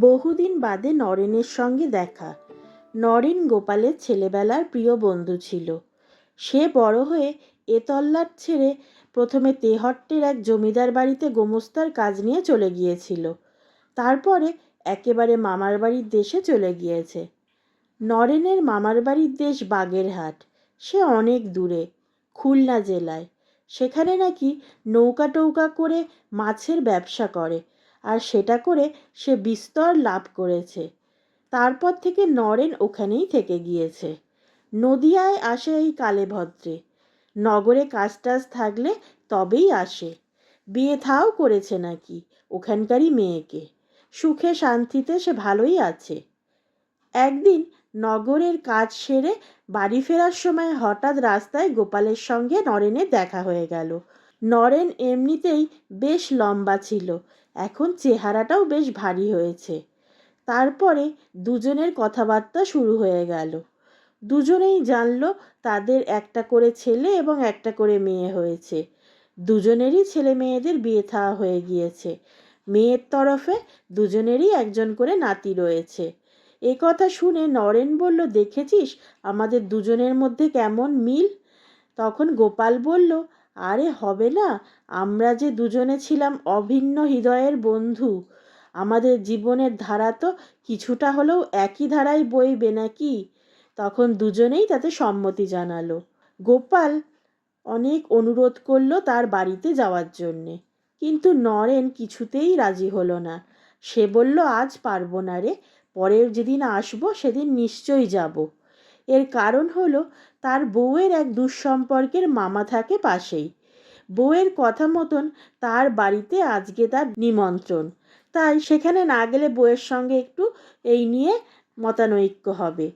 বহুদিন বাদে নরেনের সঙ্গে দেখা। নরেন গোপালের ছেলেবেলার প্রিয় বন্ধু ছিল। সে বড় হয়ে এ তল্লাট ছেড়ে প্রথমে তেহট্টের এক জমিদার বাড়িতে গোমস্তার কাজ নিয়ে চলে গিয়েছিল। তারপরে একেবারে মামার বাড়ির দেশে চলে গিয়েছে। নরেনের মামার বাড়ির দেশ বাগেরহাট। সে অনেক দূরে, খুলনা জেলায়। সেখানে নাকি নৌকা টৌকা করে মাছের ব্যবসা করে। আর সেটা করে সে বিস্তর লাভ করেছে। তারপর থেকে নরেন ওখানেই থেকে গিয়েছে। নদিয়ায় আসে এই কালে ভদ্রে নগরে কাজ টাজ থাকলে তবেই আসে। বিয়ে থাও করেছে নাকি ওখানকারই মেয়েকে। সুখে শান্তিতে সে ভালোই আছে। একদিন নগরের কাজ সেরে বাড়ি ফেরার সময় হঠাৎ রাস্তায় গোপালের সঙ্গে নরেনের দেখা হয়ে গেল। নরেন এমনিতেই বেশ লম্বা ছিল। এখন চেহারাটাও বেশ ভারী হয়েছে। তারপরে দুজনের কথাবার্তা শুরু হয়ে গেল। দুজনেই জানলো তাদের একটা করে ছেলে এবং একটা করে মেয়ে হয়েছে। দুজনেরই ছেলে মেয়েদের বিয়ে থাওয়া হয়ে গিয়েছে। মেয়ের তরফে দুজনেরই একজন করে নাতি রয়েছে। এ কথা শুনে নরেন বলল, দেখেছিস আমাদের দুজনের মধ্যে কেমন মিল? তখন গোপাল বলল আরে হবে না, আমরা যে দুজনে ছিলাম অভিন্ন হৃদয়ের বন্ধু। আমাদের জীবনের ধারা তো কিছুটা হলেও একই ধারায় বইবে নাকি? তখন দুজনেই তাতে সম্মতি জানালো। গোপাল অনেক অনুরোধ করল তার বাড়িতে যাওয়ার জন্যে। কিন্তু নরেন কিছুতেই রাজি হলো না। সে বলল, আজ পারব না রে, পরের যেদিন আসব সেদিন নিশ্চয়ই যাব। এর কারণ হলো তার বউয়ের এক দুঃসম্পর্কের মামা থাকে পাশেই। বউয়ের কথা মতন তার বাড়িতে আজকে তার নিমন্ত্রণ। তাই সেখানে না গেলে বউয়ের সঙ্গে একটু এই নিয়ে মতানৈক্য হবে।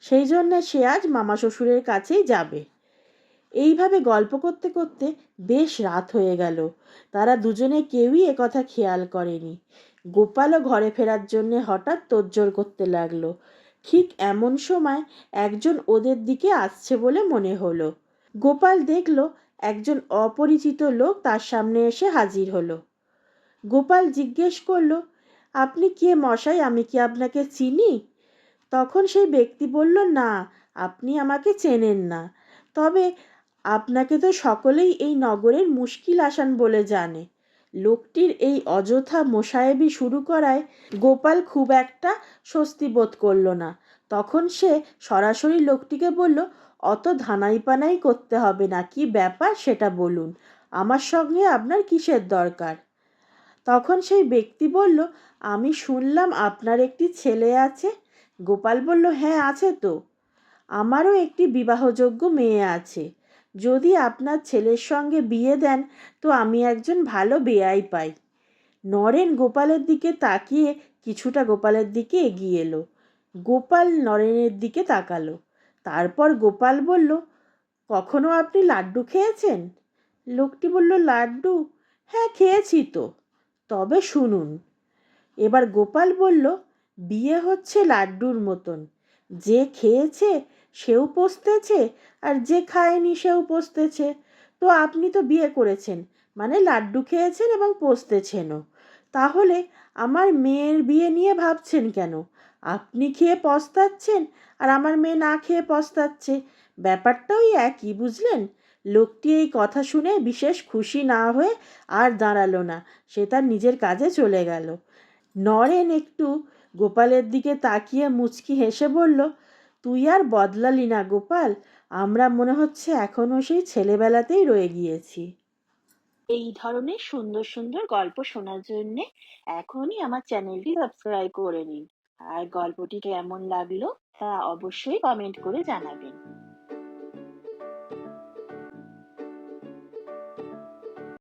সেই জন্যে সে আজ মামা শ্বশুরের কাছেই যাবে। এইভাবে গল্প করতে করতে বেশ রাত হয়ে গেল। তারা দুজনে কেউই একথা খেয়াল করেনি। গোপালও ঘরে ফেরার জন্যে হঠাৎ তোড়জোড় করতে লাগল। ঠিক এমন সময় একজন ওদের দিকে আসছে বলে মনে হলো। গোপাল দেখল একজন অপরিচিত লোক তার সামনে এসে হাজির হলো। গোপাল জিজ্ঞেস করল, আপনি কে মশাই? আমি কি আপনাকে চিনি? তখন সেই ব্যক্তি বলল, না, আপনি আমাকে চেনেন না। তবে আপনাকে তো সকলেই এই নগরের মুশকিল আসান বলে জানে। লোকটির এই অযথা মোসায়েবি শুরু করায় গোপাল খুব একটা স্বস্তি বোধ করল না। তখন সে সরাসরি লোকটিকে বলল, অত ধানাই পানাই করতে হবে না, কি ব্যাপার সেটা বলুন। আমার সঙ্গে আপনার কিসের দরকার? তখন সেই ব্যক্তি বলল, আমি শুনলাম আপনার একটি ছেলে আছে। গোপাল বলল হ্যাঁ আছে তো। আমারও একটি বিবাহযোগ্য মেয়ে আছে। যদি আপনার ছেলের সঙ্গে বিয়ে দেন, তো আমি একজন ভালো বেয়াই পাই। নরেন গোপালের দিকে তাকিয়ে কিছুটা গোপালের দিকে এগিয়ে এলো। গোপাল নরেনের দিকে তাকালো। তারপর গোপাল বলল, কখনো আপনি লাড্ডু খেয়েছেন? লোকটি বলল, লাড্ডু? হ্যাঁ খেয়েছি তো। তবে শুনুন। এবার গোপাল বলল, বিয়ে হচ্ছে লাড্ডুর মতন। যে খেয়েছে সেও পস্তেছে আর যে খায়নি সেও পস্তেছে তো আপনি তো বিয়ে করেছেন মানে লাড্ডু খেয়েছেন এবং পস্তেছেনও তাহলে আমার মেয়ের বিয়ে নিয়ে ভাবছেন কেন? আপনি খেয়ে পস্তাচ্ছেন আর আমার মেয়ে না খেয়ে পস্তাচ্ছে। ব্যাপারটা ওই একই, বুঝলেন? লোকটি এই কথা শুনে বিশেষ খুশি না হয়ে আর দাঁড়াল না। সে তার নিজের কাজে চলে গেল। নরেন একটু গোপালের দিকে তাকিয়ে মুচকি হেসে বলল তুই আর বদলালি না, গোপাল। আমরা মনে হচ্ছে এখনও সেই ছেলেবেলাতেই রয়ে গিয়েছি। এই ধরনের সুন্দর সুন্দর গল্প শোনার জন্য এখনই আমার চ্যানেলটি সাবস্ক্রাইব করে নিন। আর গল্পটি কেমন লাগল তা অবশ্যই কমেন্ট করে জানাবেন।